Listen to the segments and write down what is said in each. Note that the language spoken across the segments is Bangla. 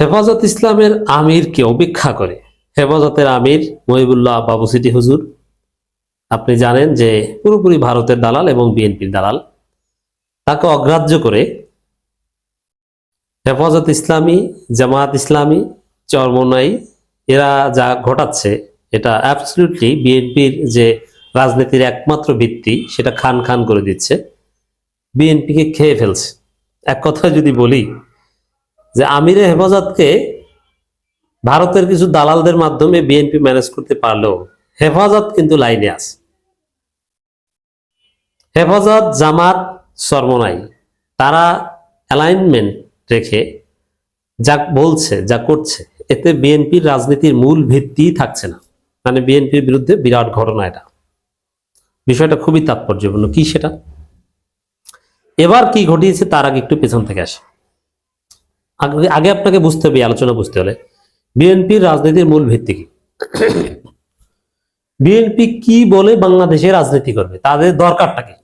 হেফাজত ইসলামের আমিরকে অপেক্ষা করে। হেফাজতের আমির মহিবুল্লাহ বাবুসিটি হুজুর। আপনি জানেন যে পুরোপুরি ভারতের দালাল এবং বিএনপির দালাল। তাকে অগ্রাহ্য করে হেফাজত ইসলামী, জামায়াত ইসলামী, চরমনাই, এরা যা ঘটাচ্ছে, এটা অ্যাবসলিউটলি বিএনপির যে রাজনীতির একমাত্র ভিত্তি, সেটা খান খান করে দিচ্ছে। বিএনপিকে খেয়ে ফেলছে। এক কথায় যদি বলি যে আমিরে হেফাজতকে ভারতের কিছু দালালদের মাধ্যমে বিএনপি ম্যানেজ করতে পারলেও হেফাজত কিন্তু লাইনে আছে। হেফাজত, জামাত, সর্বনাই, তারা অ্যালাইনমেন্ট রেখে যা বলছে, যা করছে, এতে বিএনপির রাজনীতির মূল ভিত্তি থাকছে না। মানে বিএনপির বিরুদ্ধে বিরাট ঘটনা এটা। বিষয়টা খুবই তাৎপর্যপূর্ণ। কি সেটা? এবার কি ঘটিয়েছে তার আগে একটু পেছন থেকে আসে। আগে আপনাকে বুঝতে হবে আলোচনা বুঝতে হলে। বিএনপির রাজনীতির মূল ভিত্তি কি? বিএনপি কি বলে বাংলাদেশে রাজনীতি করবে? তাদের দরকারটা কি?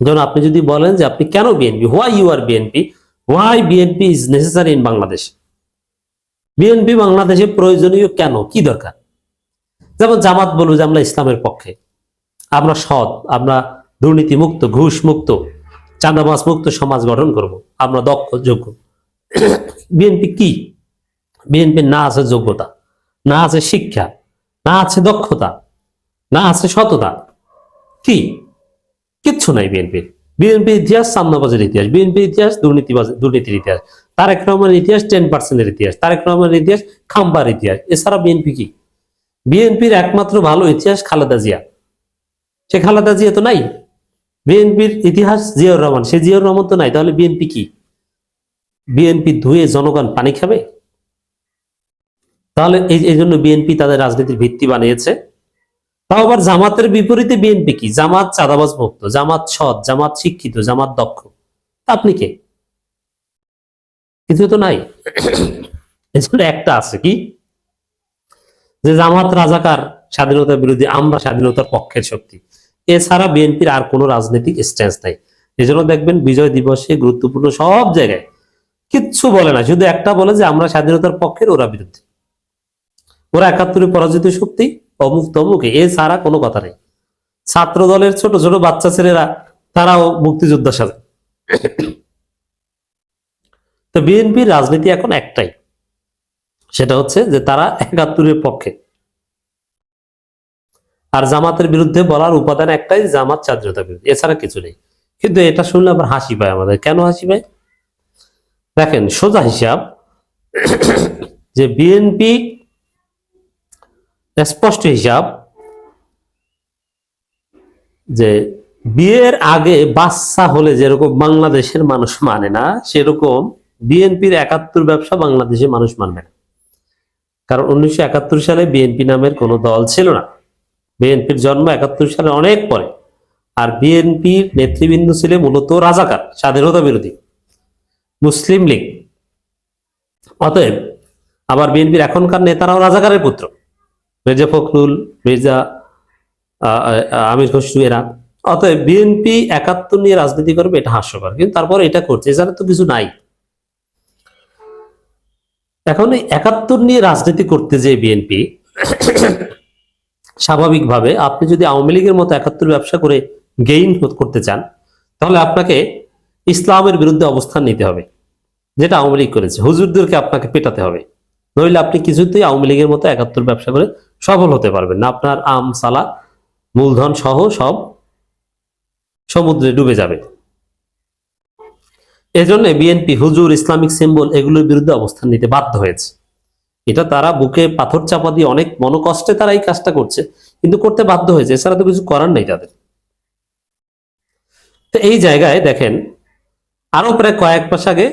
ধরুন আপনি যদি বলেন যে আপনি কেন BNP? Why you are BNP? Why BNP is necessary in Bangladesh BNP বাংলাদেশে প্রয়োজনীয় কেন? কি দরকার? যেমন জামাত বলব যে আমরা ইসলামের পক্ষে। আমরা সৎ, আমরা দুর্নীতি মুক্ত ঘুষ মুক্ত চাঁদাবাস মুক্ত সমাজ গঠন করব। আমরা দক্ষ, যোগ্য। বিএনপি কি? বিএনপির না আছে যোগ্যতা, না আছে শিক্ষা, না আছে দক্ষতা, না আছে সততা। কি? কিচ্ছু নাই বিএনপির বিএনপির ইতিহাস সামনাবাজের ইতিহাস। বিএনপির ইতিহাস দুর্নীতিবাজ দুর্নীতির ইতিহাস। তারেক রহমানের ইতিহাস টেন পার্সেন্টের ইতিহাস। তারেক রহমানের ইতিহাস খাম্বার ইতিহাস। এছাড়া বিএনপি কি? বিএনপির একমাত্র ভালো ইতিহাস খালেদা জিয়া। সে খালেদা জিয়া তো নাই। বিএনপির ইতিহাস জিয়াউর রহমান। সে জিয়াউর রহমান তো নাই। তাহলে বিএনপি কি? বিএনপি ধুয়ে জনগণ পানি খাবে? তাহলে এই জন্য বিএনপি তাদের রাজনীতির ভিত্তি বানিয়েছে। তাও আবার জামাতের বিপরীতে বিএনপি কি? জামাত চাঁদাবাজ মুক্ত, জামাত সৎ, জামাত শিক্ষিত, জামাত দক্ষ। আপনি কে? কিছু তো নাই। একটা আছে কি? যে জামাত রাজাকার স্বাধীনতার বিরোধী আমরা স্বাধীনতার পক্ষের শক্তি। এছাড়া বিএনপির আর কোনো রাজনৈতিক স্ট্যান্স নাই। এজন্য দেখবেন বিজয় দিবসে গুরুত্বপূর্ণ সব জায়গায় কিচ্ছু বলে না। শুধু একটা বলে যে, আমরা স্বাধীনতার পক্ষের ওরা বিরুদ্ধে ওরা একাত্তরে পরাজিত শক্তি, অমুক তমুকে এছাড়া কোনো কথা নেই। ছাত্র দলের ছোট ছোট বাচ্চা ছেলেরা, তারাও মুক্তিযোদ্ধা সাথে তো বিএনপির রাজনীতি এখন একটাই। সেটা হচ্ছে যে, তারা একাত্তরের পক্ষে। আর জামাতের বিরুদ্ধে বলার উপাদান একটাই, জামাত স্বাধীনতা বিরুদ্ধে এছাড়া কিছু নেই। কিন্তু এটা শুনলে আবার হাসি পায় আমাদের। কেন হাসি পায়? দেখেন, সোজা হিসাব, যে বিএনপি স্পষ্ট হিসাব যে বিয়ের আগে বাচ্চা হলে যেরকম বাংলাদেশের মানুষ মানে না, সেরকম বিএনপির একাত্তর ব্যবসা বাংলাদেশের মানুষ মানবে না। কারণ উনিশশো একাত্তর সালে বিএনপি নামের কোনো দল ছিল না। বিএনপির জন্ম একাত্তর সালে অনেক পরে। আর বিএনপির নেতৃবৃন্দ ছিল মূলত রাজাকার, স্বাধীনতা বিরোধী। মুসলিম লীগ। অতএব আবার বিএনপির এখনকার নেতারাও রাজাকারের পুত্র। মির্জা ফখরুল, মির্জা আমির খসরু, এরা। অতএব বিএনপি একাত্তর নিয়ে রাজনীতি করবে, এটা হাস্যকর। কিন্তু তারপর এটা করছে এছাড়া তো কিছু নাই। এখন এই একাত্তর নিয়ে রাজনীতি করতে যে বিএনপি, স্বাভাবিকভাবে আপনি যদি আওয়ামী লীগের মতো একাত্তর ব্যবসা করে গেইন করতে চান, তাহলে আপনাকে ইসলামের বিরুদ্ধে অবস্থান নিতে হবে, যেটা আওয়ামী লীগ করেছে। হুজুরদেরকে আপনাকে পেটাতে হবে। নইলে আপনি কিছুতেই আওয়ামী লীগের মতো একাত্তর ব্যবসা করে সফল হতে পারবেন না। আপনার আম সালা মূলধন সহ সব সমুদ্রে ডুবে যাবে। এজন্য বিএনপি, হুজুর, ইসলামিক সিম্বল এগুলোর বিরুদ্ধে অবস্থান নিতে বাধ্য হয়েছে। এটা তারা বুকে পাথর চাপা দিয়ে অনেক মনোকষ্টে তারা এই কাজটা করছে, কিন্তু করতে বাধ্য হয়েছে। এছাড়া তো কিছু করার নেই তাদের। তো এই জায়গায় দেখেন আরও প্রায় কয়েক মাস আগে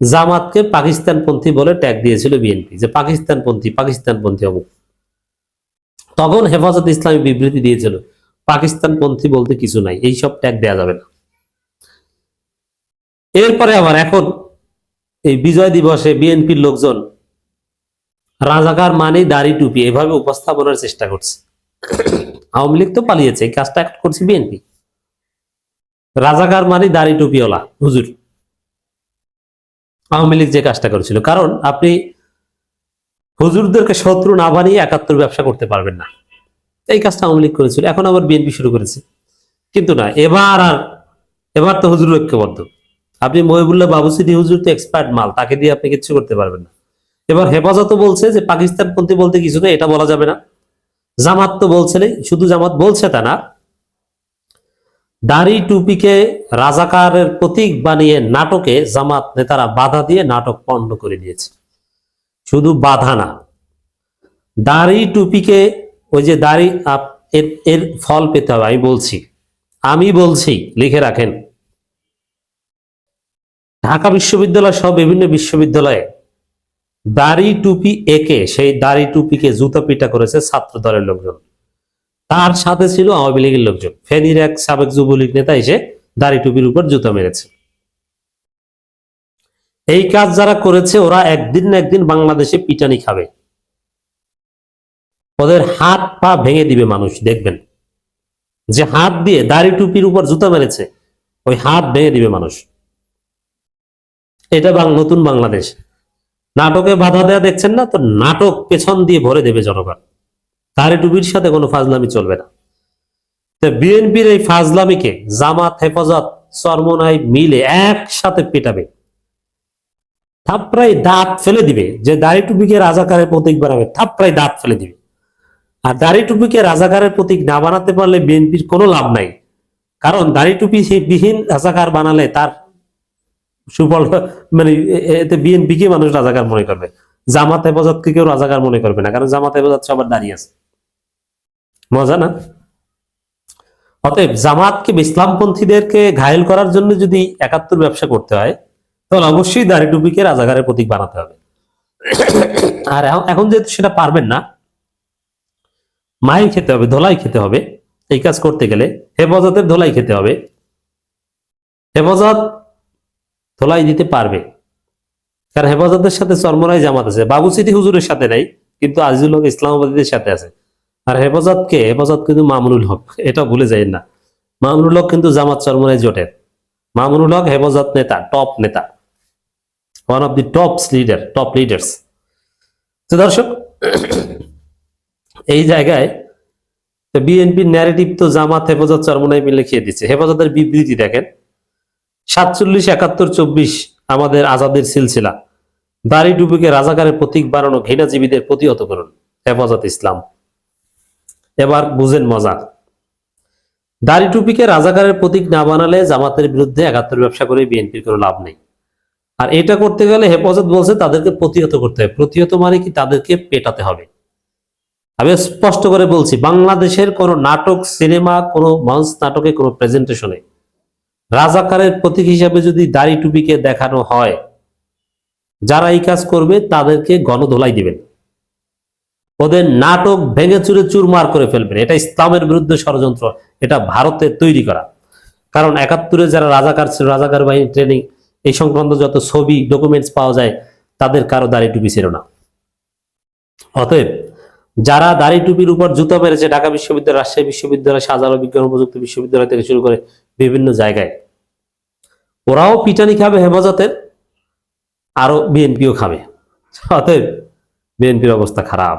জামাতকে পাকিস্তানপন্থী বলে ট্যাগ দিয়েছিল বিএনপি, যে পাকিস্তানপন্থী পাকিস্তানপন্থী অমুক। তখন হেফাজত ইসলামী বিবৃতি দিয়েছিল, পাকিস্তানপন্থী বলতে কিছু নাই, এই সব ট্যাগ দেওয়া যাবে না। এরপরে আবার এখন এই বিজয় দিবসে বিএনপির লোকজন রাজাকার মানে দাড়ি টুপি এভাবে উপস্থাপনার চেষ্টা করছে। আওয়ামী লীগ তো পালিয়েছে, এই কাজটা করছে বিএনপি। রাজাকার মানে দাড়ি টুপিওয়ালা, হুজুর। আওয়ামী লীগ যে কাজটা করেছিল, কারণ আপনি হুজুরদেরকে শত্রু না বানিয়ে একাত্তর ব্যবসা করতে পারবেন না। এই কাজটা আওয়ামী লীগ করেছিল, এখন আবার বিএনপি শুরু করেছে। কিন্তু না, এবার আর, এবার তো হুজুর ঐক্যবদ্ধ। আপনি মহিবুল্লাহ বাবুসিদি হুজুর তো এক্সপার্ট মাল, তাকে দিয়ে আপনি কিচ্ছু করতে পারবেন না। এবার হেফাজতও বলছে যে পাকিস্তানপন্থী বলতে কিছু নেই, এটা বলা যাবে না। জামাত তো বলছে নেই, শুধু জামাত বলছে তা না দাড়ি টুপিকে রাজাকারের প্রতীক বানিয়ে নাটকে জামাত নেতারা বাধা দিয়ে নাটক পণ্ড করে দিয়েছে শুধু বাধা না, দাড়ি টুপিকে ওই যে দাড়ি এর এর ফল পেতে হবে, আমি বলছি আমি বলছি, লিখে রাখেন। ঢাকা বিশ্ববিদ্যালয় সহ বিভিন্ন বিশ্ববিদ্যালয়ে দাড়ি টুপি একে সেই দাড়ি টুপিকে জুতো পিটা করেছে ছাত্র দলের লোকজন। তার সাথে ছিল আওয়ামী লীগের লোকজন। ফেনীর এক সাবেক যুবলীগ নেতা এসে দাড়ি টুপির উপর জুতো মেরেছে। এই কাজ যারা করেছে, ওরা একদিন না একদিন বাংলাদেশে পিটানি খাবে। ওদের হাত পা ভেঙে দিবে মানুষ, দেখবেন। যে হাত দিয়ে দাড়ি টুপির উপর জুতা মেরেছে, ওই হাত ভেঙে দিবে মানুষ। এটা বাং নতুন বাংলাদেশ। নাটকে বাধা দেয়া দেখছেন না? তো নাটক পেছন দিয়ে ভরে দেবে জনগণ। দাড়ি টুপির সাথে কোনো ফাজলামি চলবে না। বিএনপির এই ফাজলামিকে জামাত, হেফাজত চরমনাই মিলে একসাথে পেটাবে। থাপড়াই দাঁত ফেলে দিবে। যে দাড়ি টুপিকে রাজাকারের প্রতীক বানাবে থাপড়াই দাঁত ফেলে দিবে। আর দাড়ি টুপিকে রাজাকারের প্রতীক না বানাতে পারলে বিএনপির কোনো লাভ নাই। কারণ দাড়ি টুপি বিহীন রাজাকার বানালে তার সুফল মানে এতে বিএনপিকে মানুষ রাজাকার মনে করবে? জামাত, হেফাজতকে কেউ রাজাকার মনে করবে না। কারণ জামাত, হেফাজত সবার দাঁড়িয়ে আছে। মজা না? অতএব জামাতকে ইসলামপন্থীদেরকে ঘায়েল করার জন্য যদি একাত্তর ব্যবসা করতে হয়, তাহলে অবশ্যই দাড়ি টুপিকে রাজাকারের প্রতীক বানাতে হবে। আর এখন- এখন যেহেতু সেটা পারবেন না, মাইল খেতে হবে, ধোলাই খেতে হবে, এই কাজ করতে গেলে। হেফাজতের ধোলাই খেতে হবে। হেফাজত ধোলাই দিতে পারবে। কারণ হেফাজতের সাথে চর্মরাই জামাত আছে। বাবু সিটি হুজুরের সাথে নাই, কিন্তু আজিজুল হক ইসলামাবাদীদের সাথে আছে। আর হেফাজত কে হেফাজত কিন্তু মামুনুল হক, এটা ভুলে যাই না। মামুনুল হক কিন্তু জামাত চরমরাই জোটের। মামুনুল হক হেফাজত নেতা টপ নেতা। One of the top leader top leaders তো দর্শক, এই জায়গায় বিএনপির ন্যারেটিভ তো জামাত, হেফাজত, চরমনাই মিলে খেয়ে দিচ্ছে। হেফাজতের বিবৃতি দেখেন। সাতচল্লিশ, একাত্তর, চব্বিশ আমাদের আজাদের সিলসিলা। দাড়ি টুপিকে রাজাকারের প্রতীক বানানো ঘৃণাজীবীদের প্রতিহত করুন। হেফাজত ইসলাম। এবার বুঝেন মজা। দাড়ি টুপিকে রাজাকারের প্রতীক না বানালে জামাতের বিরুদ্ধে একাত্তর ব্যবসা করে বিএনপির কোনো লাভ নেই। আর এটা করতে গেলে হেফাজত বলছে তাদেরকে প্রতিহত করতে হবে। প্রতিহত মানে কি? তাদেরকে পেটাতে হবে। আমি স্পষ্ট করে বলছি, বাংলাদেশের কোনো নাটক, সিনেমা, কোনো মঞ্চ নাটকে কোনো প্রেজেন্টেশনে রাজাকারের প্রতীক হিসাবে যদি দাড়ি টুপিকে দেখানো হয়, যারা এই কাজ করবে তাদেরকে গণধোলাই দিবেন। ওদের নাটক ভেঙে চুরে চুরমার করে ফেলবেন এটা ইসলামের বিরুদ্ধে ষড়যন্ত্র। এটা ভারতের তৈরি করা। কারণ একাত্তরে যারা রাজাকার ছিল, রাজাকার বাহিনী ট্রেনিং এই সংক্রান্ত যত ছবি ডকুমেন্টস পাওয়া যায়, তাদের কারও দাড়ি টুপি ছিল না। অতএব যারা দাড়ি টুপির উপর জুতো মেরেছে ঢাকা বিশ্ববিদ্যালয়, রাজশাহী বিশ্ববিদ্যালয়, শাহজালাল বিজ্ঞান প্রযুক্তি বিশ্ববিদ্যালয় থেকে শুরু করে বিভিন্ন জায়গায়, ওরাও পিটানি খাবে হেফাজতের, আরও বিএনপিও খাবে। অতএব বিএনপির অবস্থা খারাপ।